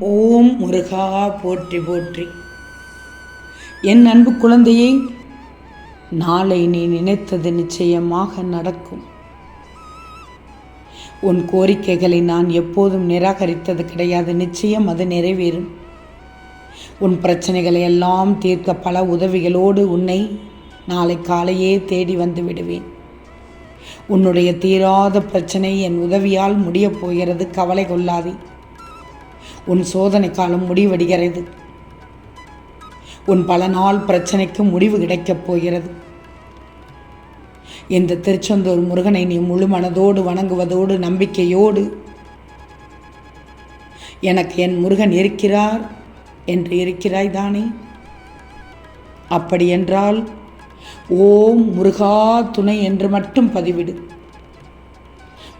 ஓம் முருகா போற்றி போற்றி. என் அன்பு குழந்தையை நாளை நீ நினைத்தது நிச்சயமாக நடக்கும். உன் கோரிக்கைகளை நான் எப்போதும் நிராகரித்தது கிடையாது நிச்சயம் அது நிறைவேறும். உன் பிரச்சனைகளை எல்லாம் தீர்க்க பல உதவிகளோடு உன்னை நாளை காலையே தேடி வந்து விடுவேன். உன்னுடைய தீராத பிரச்சனை என் உதவியால் முடியப் போகிறது கவலை கொள்ளாதே. உன் சோதனை காலம் முடிவடைகிறது. உன் பல நாள் பிரச்சனைக்கு முடிவு கிடைக்கப் போகிறது. இந்த திருச்செந்தூர் முருகனை நீ முழு மனதோடு வணங்குவதோடு நம்பிக்கையோடு எனக்கு என் முருகன் இருக்கிறார் என்று இருக்கிறாய் தானே? அப்படியென்றால் ஓம் முருகா துணை என்று மட்டும் பதிவிடு.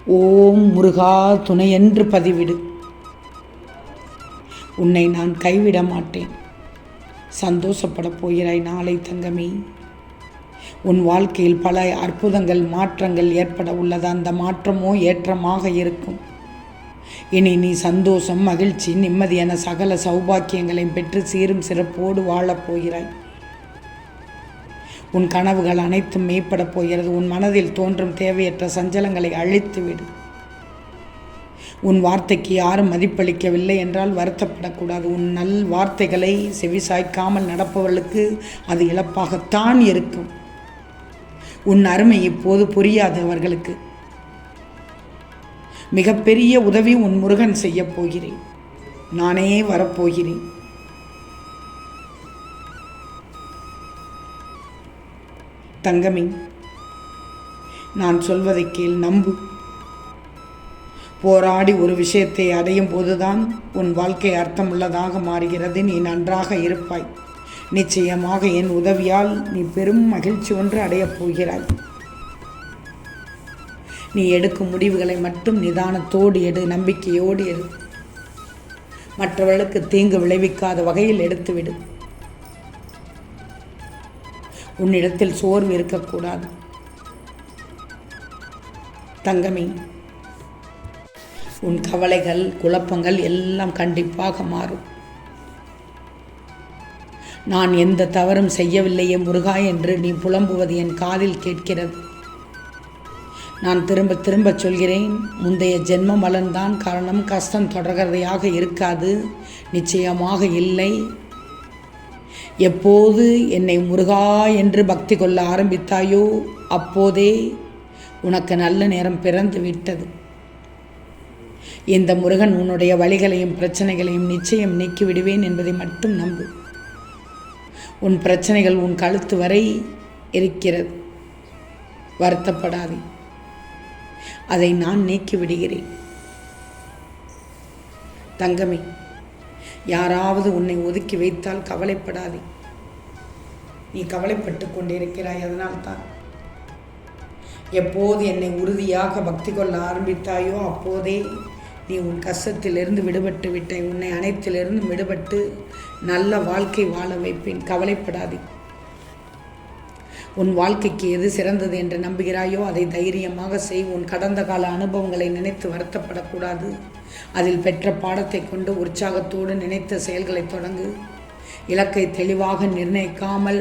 ஓம் முருகா துணை என்று பதிவிடு. உன்னை நான் கைவிட மாட்டேன். சந்தோஷப்படப் போகிறாய் நாளை தங்கமே. உன் வாழ்க்கையில் பல அற்புதங்கள் மாற்றங்கள் ஏற்பட உள்ளது. அந்த மாற்றமோ ஏற்றமாக இருக்கும். இனி நீ சந்தோஷம் மகிழ்ச்சி நிம்மதி என சகல சௌபாக்கியங்களையும் பெற்று சீரும் சிறப்போடு வாழப் போகிறாய். உன் கனவுகள் அனைத்தும் மேம்படப் போகிறது. உன் மனதில் தோன்றும் தேவையற்ற சஞ்சலங்களை அழித்துவிடு. உன் வார்த்தைக்கு யாரும் மதிப்பளிக்கவில்லை என்றால் வருத்தப்படக்கூடாது. உன் நல் வார்த்தைகளை செவிசாய்க்காமல் நடப்பவர்களுக்கு அது இழப்பாகத்தான் இருக்கும். உன் அருமை இப்போது புரியாது அவர்களுக்கு. மிகப்பெரிய உதவி உன் முருகன் செய்யப் போகிறேன். நானே வரப்போகிறேன். தங்கமி நான் சொல்வதை கேள் நம்பு. போராடி ஒரு விஷயத்தை அடையும் போதுதான் உன் வாழ்க்கை அர்த்தமுள்ளதாக மாறுகிறது. நீ நன்றாக இருப்பாய். நிச்சயமாக என் உதவியால் நீ பெரும் மகிழ்ச்சி ஒன்று அடையப் போகிறாய். நீ எடுக்கும் முடிவுகளை மட்டும் நிதானத்தோடு எடு நம்பிக்கையோடு எடு. மற்றவர்களுக்கு தீங்கு விளைவிக்காத வகையில் எடுத்துவிடு. உன்னிடத்தில் சோர்வு இருக்கக்கூடாது. தங்கமே உன் கவலைகள் குழப்பங்கள் எல்லாம் கண்டிப்பாக மாறும். நான் எந்த தவறும் செய்யவில்லையே முருகா என்று நீ புலம்புவது என் காதில் கேட்கிறது. நான் திரும்ப திரும்ப சொல்கிறேன் முந்தைய ஜென்ம பலன்தான் காரணம் கஷ்டம் தொடர்கிறதையாக இருக்காது நிச்சயமாக இல்லை. எப்போது என்னை முருகா என்று பக்தி கொள்ள ஆரம்பித்தாயோ அப்போதே உனக்கு நல்ல நேரம் பிறந்து விட்டது இந்த முருகன் உன்னுடைய வழிகளையும் பிரச்சனைகளையும் நிச்சயம் நீக்கி விடுவேன் என்பதை மட்டும் நம்பு. உன் பிரச்சனைகள் உன் கழுத்து வரை இருக்கிறது. வருத்தப்படாதே. அதை நான் நீக்கி விடுகிறேன் தங்கமே யாராவது உன்னை ஒதுக்கி வைத்தால் கவலைப்படாதே. நீ கவலைப்பட்டு கொண்டிருக்கிறாய் அதனால்தான். எப்போது என்னை உறுதியாக பக்தி கொள்ள ஆரம்பித்தாயோ அப்போதே நீ உன் கஷ்டத்திலிருந்து விடுபட்டு விட்டேன். உன்னை அனைத்திலிருந்து விடுபட்டு நல்ல வாழ்க்கை வாழ வைப்பேன். கவலைப்படாதே. உன் வாழ்க்கைக்கு எது சிறந்தது என்று நம்புகிறாயோ அதை தைரியமாக செய். உன் கடந்த கால அனுபவங்களை நினைத்து வருத்தப்படக்கூடாது. அதில் பெற்ற பாடத்தை கொண்டு உற்சாகத்தோடு நினைத்த செயல்களை தொடங்கு. இலக்கை தெளிவாக நிர்ணயிக்காமல்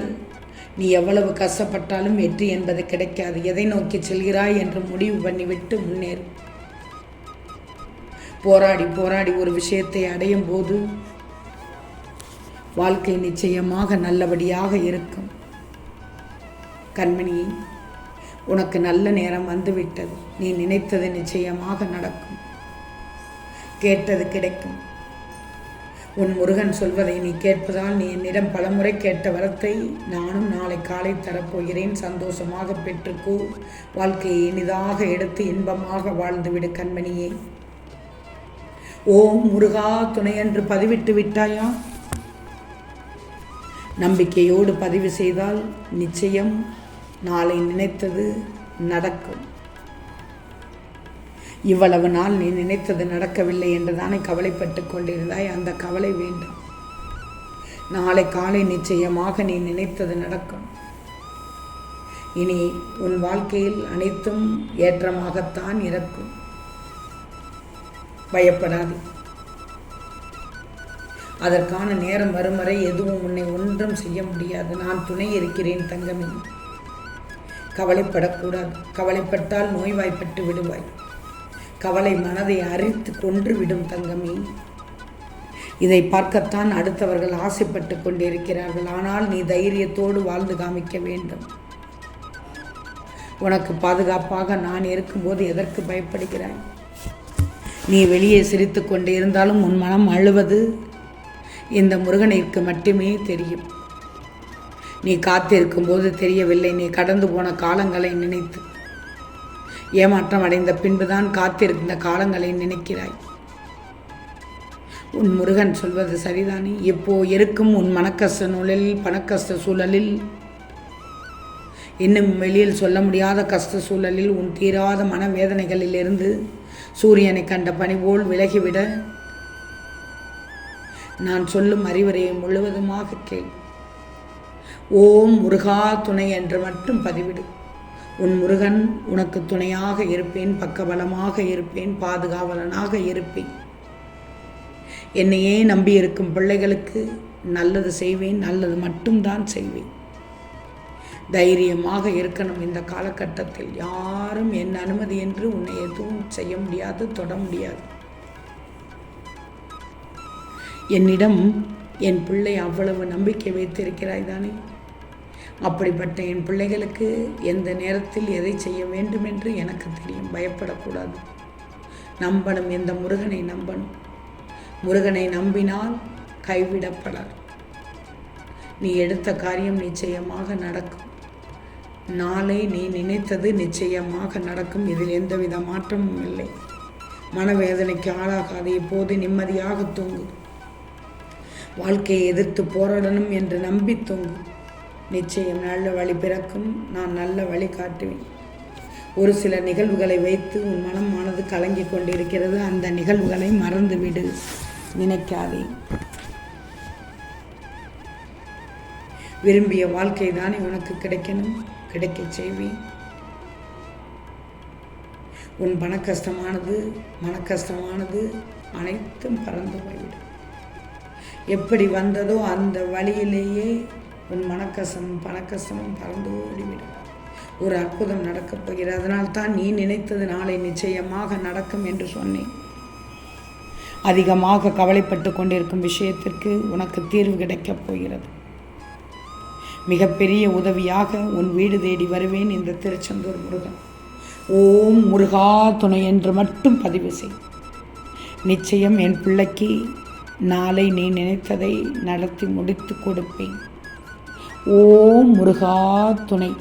நீ எவ்வளவு கஷ்டப்பட்டாலும் வெற்றி என்பது கிடைக்காது. எதை நோக்கி செல்கிறாய் என்று முடிவு பண்ணிவிட்டு முன்னேறு. போராடி போராடி ஒரு விஷயத்தை அடையும் போது வாழ்க்கை நிச்சயமாக நல்லபடியாக இருக்கும். கண்மணி உனக்கு நல்ல நேரம் வந்துவிட்டது. நீ நினைத்தது நிச்சயமாக நடக்கும். கேட்டது கிடைக்கும். உன் முருகன் சொல்வதை நீ கேட்பதால் நீ என்னிடம் பலமுறை கேட்ட வரத்தை நானும் நாளை காலை தரப்போகிறேன். சந்தோஷமாக பெற்றுக்கோ வாழ்க்கையை இனிதாக எடுத்து இன்பமாக வாழ்ந்துவிடு கண்மணியே. ஓம் முருகா துணையென்று பதிவிட்டு விட்டாயா? நம்பிக்கையோடு பதிவு செய்தால் நிச்சயம் நாளை நினைத்தது நடக்கும். இவ்வளவு நாள் நீ நினைத்தது நடக்கவில்லை என்று தானே கவலைப்பட்டு கொண்டிருந்தாய்? அந்த கவலை வேண்டும். நாளை காலை நிச்சயமாக நீ நினைத்தது நடக்கும். இனி உன் வாழ்க்கையில் அனைத்தும் ஏற்றமாகத்தான் இருக்கும். பயப்படாது. அதற்கான நேரம் வரும் வரை எதுவும் உன்னை ஒன்றும் செய்ய முடியாது. நான் துணை இருக்கிறேன் தங்கமே. கவலைப்படக்கூடாது. கவலைப்பட்டால் நோய்வாய்ப்பட்டு விடுவாய். கவலை மனதை அரித்து கொன்று விடும் தங்கமே. இதை பார்க்கத்தான் அடுத்தவர்கள் ஆசைப்பட்டு கொண்டிருக்கிறார்கள். ஆனால் நீ தைரியத்தோடு வாழ்ந்து காமிக்க வேண்டும். உனக்கு பாதுகாப்பாக நான் இருக்கும்போது எதற்கு பயப்படுகிறாய்? நீ வெளியே சிரித்து கொண்டு இருந்தாலும் உன் மனம் அழுவது இந்த முருகனிற்கு மட்டுமே தெரியும். நீ காத்திருக்கும் போது தெரியவில்லை நீ கடந்து போன காலங்களை நினைத்து. ஏமாற்றம் அடைந்த பின்புதான் காத்திருந்த காலங்களை நினைக்கிறாய். உன் முருகன் சொல்வது சரிதானே? இப்போ இருக்கும் உன் மனக்கஷ்ட நூலில் பணக்கஷ்ட சூழலில்? இன்னும் வெளியில் சொல்ல முடியாத கஷ்ட சூழலில் உன் தீராத மனவேதனைகளிலிருந்து சூரியனை கண்ட பணி போல் விலகிவிட. நான் சொல்லும் அறிவுரையை முழுவதுமாக கேள். ஓம் முருகா துணை என்று மட்டும் பதிவிடு. உன் முருகன் உனக்கு துணையாக இருப்பேன் பக்கபலமாக இருப்பேன் பாதுகாவலனாக இருப்பேன். என்னையே நம்பியிருக்கும் பிள்ளைகளுக்கு நல்லது செய்வேன் நல்லது மட்டும்தான் செய்வேன். தைரியமாக இருக்கணும். இந்த காலகட்டத்தில் யாரும் என் அனுமதி என்று உன்னை எதுவும் செய்ய முடியாது தொட முடியாது. என்னிடம் என் பிள்ளை அவ்வளவு நம்பிக்கை வைத்திருக்கிறாய் தானே? அப்படிப்பட்ட என் பிள்ளைகளுக்கு எந்த நேரத்தில் எதை செய்ய வேண்டும் என்று எனக்கு தெரியும். பயப்படக்கூடாது. நம்பணும் எந்த முருகனை நம்பணும். முருகனை நம்பினால் கைவிடப்படார் நீ எடுத்த காரியம் நிச்சயமாக நடக்கும். நாளை நீ நினைத்தது நிச்சயமாக நடக்கும். இதில் எந்தவித மாற்றமும் இல்லை. மனவேதனைக்கு ஆளாகாது இப்போது நிம்மதியாக தூங்கு. வாழ்க்கையை எதிர்த்து போராடணும் என்று நம்பி தூங்கு. நிச்சயம் நல்ல வழி பிறக்கும். நான் நல்ல வழி காட்டுவேன். ஒரு சில நிகழ்வுகளை வைத்து உன் மனம் மனது கலங்கி கொண்டிருக்கிறது. அந்த நிகழ்வுகளை மறந்துவிடு. நினைக்காதே. விரும்பிய வாழ்க்கை தானே உனக்கு கிடைக்கணும். கிடைக்கச் செய்வேன். உன் பண கஷ்டமானது மன கஷ்டமானது அனைத்தும் பறந்து போய்விடும். எப்படி வந்ததோ அந்த வழியிலேயே உன் மனக்கஷ்டமும் பணக்கஷ்டமும் பறந்து ஓடிவிடும். ஒரு அற்புதம் நடக்கப் போகிறது. அதனால் தான் நீ நினைத்தது நாளை நிச்சயமாக நடக்கும் என்று சொன்னேன். அதிகமாக கவலைப்பட்டு கொண்டிருக்கும் விஷயத்திற்கு உனக்கு தீர்வு கிடைக்கப் போகிறது. மிகப்பெரிய உதவியாக உன் வீடு தேடி வருவேன் இந்த திருச்செந்தூர் முருகன். ஓம் முருகா துணை என்று மட்டும் பதிவு செய். நிச்சயம் என் பிள்ளைக்கு நாளை நீ நினைத்ததை நடத்தி முடித்து கொடுப்பேன். ஓம் முருகா துணை.